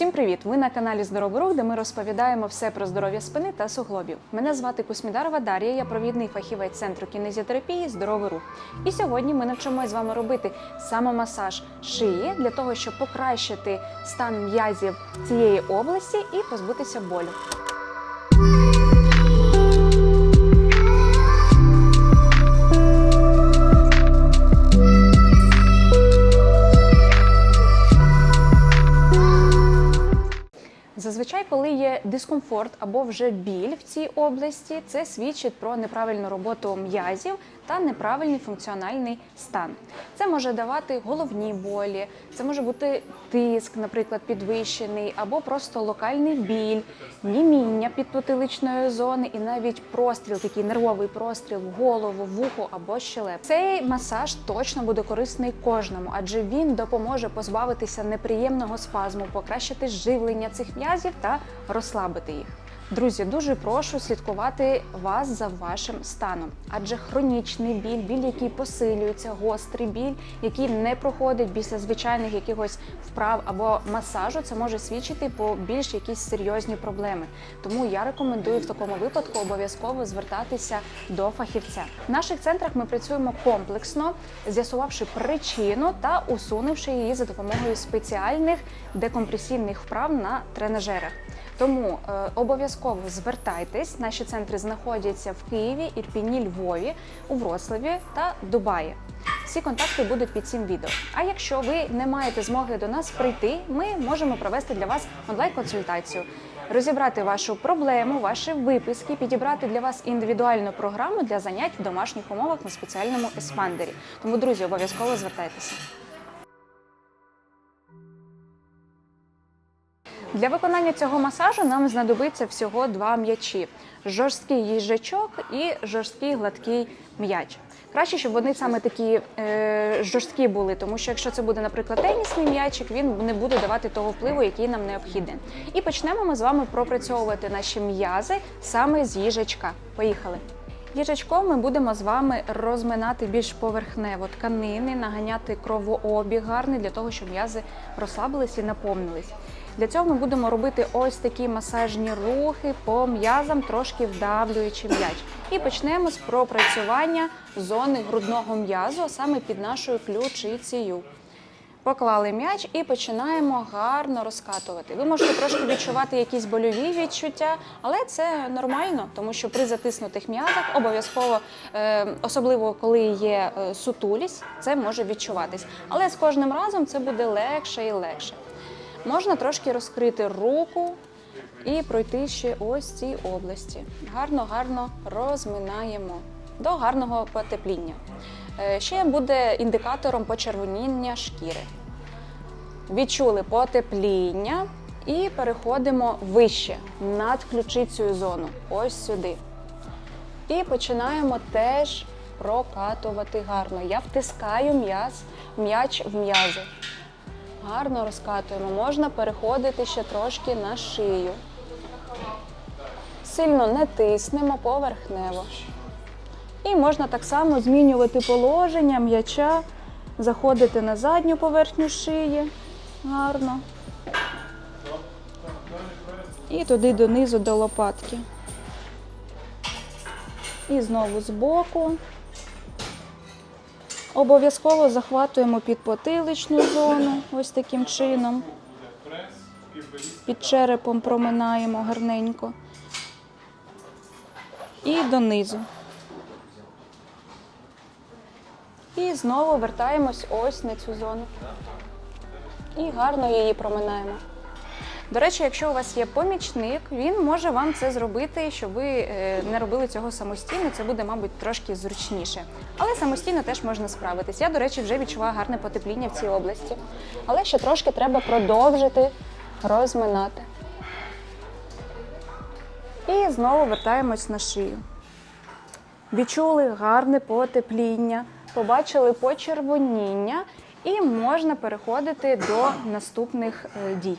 Всім привіт! Ви на каналі Здоровий рух, де ми розповідаємо все про здоров'я спини та суглобів. Мене звати Кусмідарова Дар'я, я провідний фахівець центру кінезіотерапії Здоровий рух. І сьогодні ми навчимося з вами робити самомасаж шиї для того, щоб покращити стан м'язів цієї області і позбутися болю. Дискомфорт або вже біль в цій області, це свідчить про неправильну роботу м'язів та неправильний функціональний стан. Це може давати головні болі, це може бути тиск, наприклад, підвищений, або просто локальний біль, німіння підпотиличної зони і навіть простріл, такий нервовий простріл в голову, вухо або щелеп. Цей масаж точно буде корисний кожному, адже він допоможе позбавитися неприємного спазму, покращити живлення цих м'язів та розслабити їх. Друзі, дуже прошу слідкувати вас за вашим станом, адже хронічний біль, біль, який посилюється, гострий біль, який не проходить після звичайних якихось вправ або масажу, це може свідчити про більш якісь серйозні проблеми. Тому я рекомендую в такому випадку обов'язково звертатися до фахівця. В наших центрах ми працюємо комплексно, з'ясувавши причину та усунувши її за допомогою спеціальних декомпресійних вправ на тренажерах. Тому е, обов'язково звертайтесь. Наші центри знаходяться в Києві, Ірпіні, Львові, у Вроцлаві та Дубаї. Всі контакти будуть під цим відео. А якщо ви не маєте змоги до нас прийти, ми можемо провести для вас онлайн-консультацію, розібрати вашу проблему, ваші виписки, підібрати для вас індивідуальну програму для занять в домашніх умовах на спеціальному еспандері. Тому, друзі, обов'язково звертайтеся. Для виконання цього масажу нам знадобиться всього два м'ячі: жорсткий їжачок і жорсткий гладкий м'яч. Краще, щоб вони саме такі е, жорсткі були, тому що якщо це буде, наприклад, тенісний м'ячик, він не буде давати того впливу, який нам необхідний. І почнемо ми з вами пропрацьовувати наші м'язи саме з їжачка. Поїхали! Їжачком ми будемо з вами розминати більш поверхнево тканини, наганяти кровообіг гарний для того, щоб м'язи розслабились і наповнились. Для цього ми будемо робити ось такі масажні рухи по м'язам, трошки вдавлюючи м'яч. І почнемо з пропрацювання зони грудного м'язу, а саме під нашою ключицею. Поклали м'яч і починаємо гарно розкатувати. Ви можете трошки відчувати якісь больові відчуття, але це нормально, тому що при затиснутих м'язах обов'язково, е, особливо коли є е, сутулість, це може відчуватись. Але з кожним разом це буде легше і легше. Можна трошки розкрити руку і пройти ще ось цій області. Гарно, гарно розминаємо до гарного потепління. Е, Ще буде індикатором почервоніння шкіри. Відчули потепління і переходимо вище над ключицею зону. Ось сюди. І починаємо теж прокатувати гарно. Я втискаю м'яз, м'яч в м'язи. Гарно розкатуємо. Можна переходити ще трошки на шию. Сильно не тиснемо поверхнево. І можна так само змінювати положення м'яча, заходити на задню поверхню шиї. Гарно. І туди донизу до лопатки. І знову збоку. Обов'язково захватуємо підпотиличну зону ось таким чином. Під черепом проминаємо гарненько. І донизу. І знову вертаємось ось на цю зону. І гарно її проминаємо. До речі, якщо у вас є помічник, він може вам це зробити, щоб ви е, не робили цього самостійно. Це буде, мабуть, трошки зручніше. Але самостійно теж можна справитись. Я, до речі, вже відчуваю гарне потепління в цій області. Але ще трошки треба продовжити розминати. І знову вертаємось на шию. Відчули гарне потепління, побачили почервоніння, і можна переходити до наступних е, дій.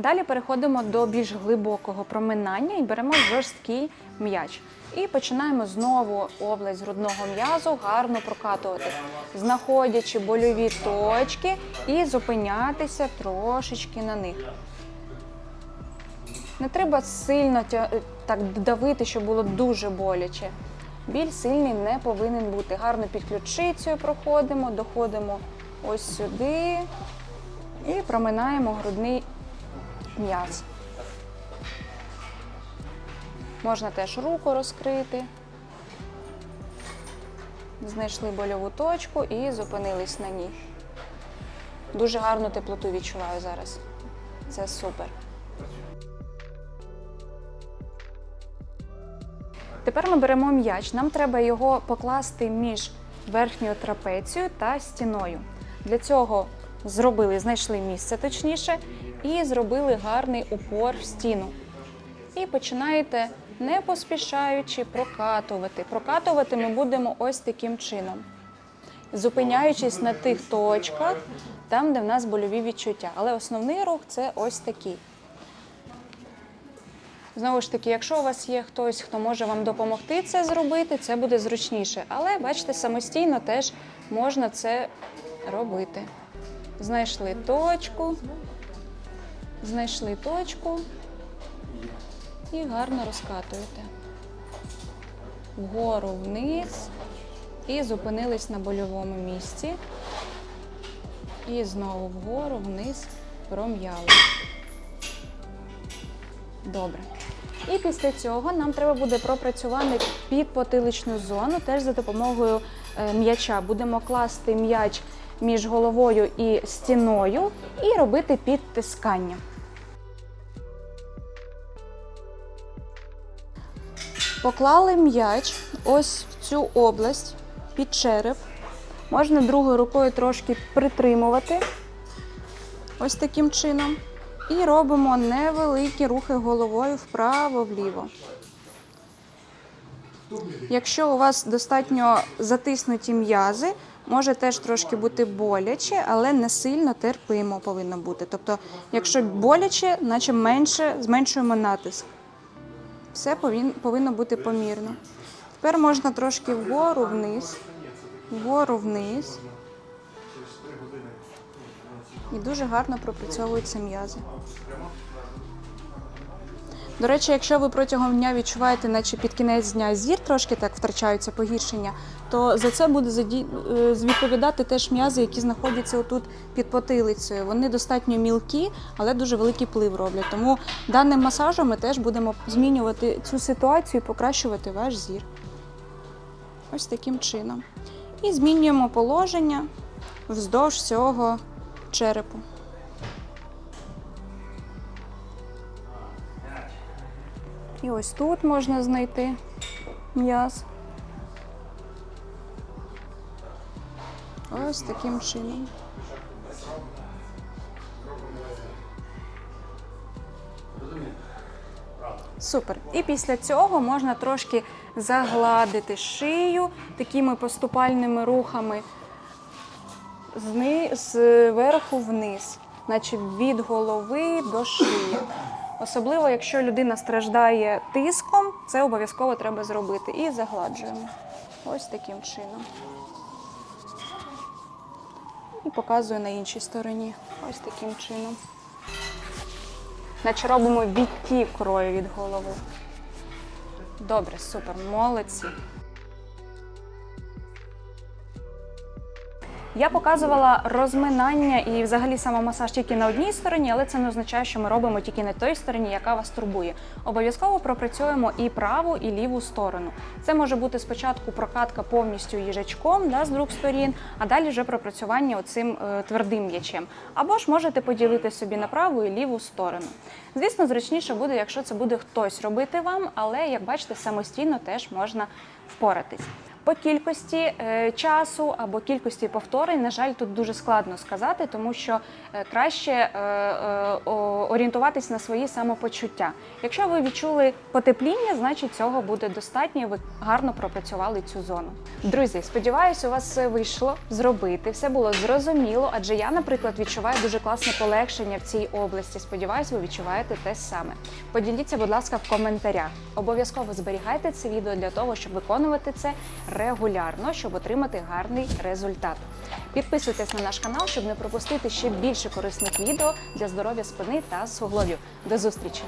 Далі переходимо до більш глибокого проминання і беремо жорсткий м'яч. І починаємо знову область грудного м'язу гарно прокатувати, знаходячи больові точки і зупинятися трошечки на них. Не треба сильно так давити, щоб було дуже боляче. Біль сильний не повинен бути. Гарно під ключицею проходимо, доходимо ось сюди і проминаємо грудний м'яз. Можна теж руку розкрити. Знайшли больову точку і зупинились на ній. Дуже гарну теплоту відчуваю зараз. Це супер. Тепер ми беремо м'яч. Нам треба його покласти між верхньою трапецією та стіною. Для цього зробили, знайшли місце точніше, і зробили гарний упор в стіну. І починаєте не поспішаючи прокатувати. Прокатувати ми будемо ось таким чином, зупиняючись на тих точках, там, де в нас больові відчуття. Але основний рух це ось такий. Знову ж таки, якщо у вас є хтось, хто може вам допомогти це зробити, це буде зручніше. Але бачите, самостійно теж можна це робити. Знайшли точку, знайшли точку і гарно розкатуєте. Вгору вниз і зупинились на больовому місці. І знову вгору вниз пром'яли. Добре. І після цього нам треба буде пропрацювати підпотиличну зону теж за допомогою е, м'яча. Будемо класти м'яч між головою і стіною і робити підтискання. Поклали м'яч ось в цю область під череп. Можна другою рукою трошки притримувати ось таким чином. І робимо невеликі рухи головою вправо-вліво. Якщо у вас достатньо затиснуті м'язи, може теж трошки бути боляче, але не сильно терпимо повинно бути. Тобто, якщо боляче, наче менше зменшуємо натиск. Все повинно бути помірно. Тепер можна трошки вгору вниз, вгору вниз. І дуже гарно пропрацьовуються м'язи. До речі, якщо ви протягом дня відчуваєте, наче під кінець дня зір трошки так втрачаються погіршення, то за це буде е, відповідати теж м'язи, які знаходяться отут під потилицею. Вони достатньо мілкі, але дуже великий вплив роблять. Тому даним масажем ми теж будемо змінювати цю ситуацію і покращувати ваш зір. Ось таким чином. І змінюємо положення вздовж всього черепу. І ось тут можна знайти м'яз. Ось таким чином. Супер. І після цього можна трошки загладити шию такими поступальними рухами зверху вниз, наче від голови до шиї. Особливо, якщо людина страждає тиском, це обов'язково треба зробити. І загладжуємо. Ось таким чином. І показую на іншій стороні. Ось таким чином. Наче робимо відтік крою від голови. Добре, супер, молодці. Я показувала розминання і взагалі самомасаж тільки на одній стороні, але це не означає, що ми робимо тільки на той стороні, яка вас турбує. Обов'язково пропрацюємо і праву, і ліву сторону. Це може бути спочатку прокатка повністю їжачком да, з двох сторін, а далі вже пропрацювання оцим е, твердим м'ячем. Або ж можете поділити собі на праву і ліву сторону. Звісно, зручніше буде, якщо це буде хтось робити вам, але як бачите, самостійно теж можна впоратись. По кількості е, часу або кількості повторень, на жаль, тут дуже складно сказати, тому що е, краще е, орієнтуватись на свої самопочуття. Якщо ви відчули потепління, значить цього буде достатньо. Ви гарно пропрацювали цю зону. Друзі, сподіваюся, у вас все вийшло зробити. Все було зрозуміло, адже я, наприклад, відчуваю дуже класне полегшення в цій області. Сподіваюся, ви відчуваєте те саме. Поділіться, будь ласка, в коментарях. Обов'язково зберігайте це відео для того, щоб виконувати це регулярно, щоб отримати гарний результат. Підписуйтесь на наш канал, щоб не пропустити ще більше корисних відео для здоров'я спини та суглобів. До зустрічі!